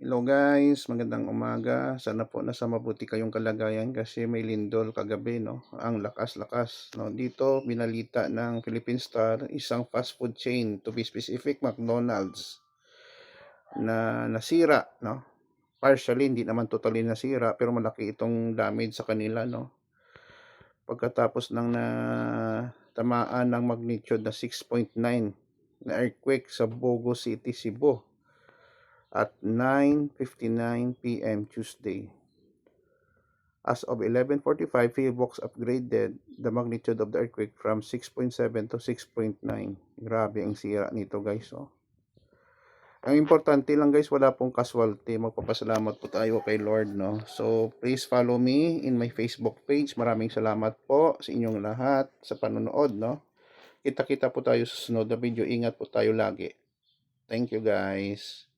Hello guys, magandang umaga. Sana po nasa mabuti kayong kalagayan kasi may lindol kagabi, no? Ang lakas-lakas, no? Dito, binalita ng Philippine Star, isang fast food chain, to be specific, McDonald's, na nasira, no? Partially, hindi naman totally nasira, pero malaki itong damage sa kanila, no? Pagkatapos ng na tamaan ng magnitude na 6.9 na earthquake sa Bogo City, Cebu at 9.59 p.m. Tuesday. As of 11.45, PHIVOX upgraded the magnitude of the earthquake from 6.7 to 6.9. Grabe ang sira nito guys. Oh. Ang importante lang guys, wala pong casualty. Magpapasalamat po tayo kay Lord. No? So, please follow me in my Facebook page. Maraming salamat po sa inyong lahat sa panonood. No? Kita-kita po tayo sa sunod na video. Ingat po tayo lagi. Thank you guys.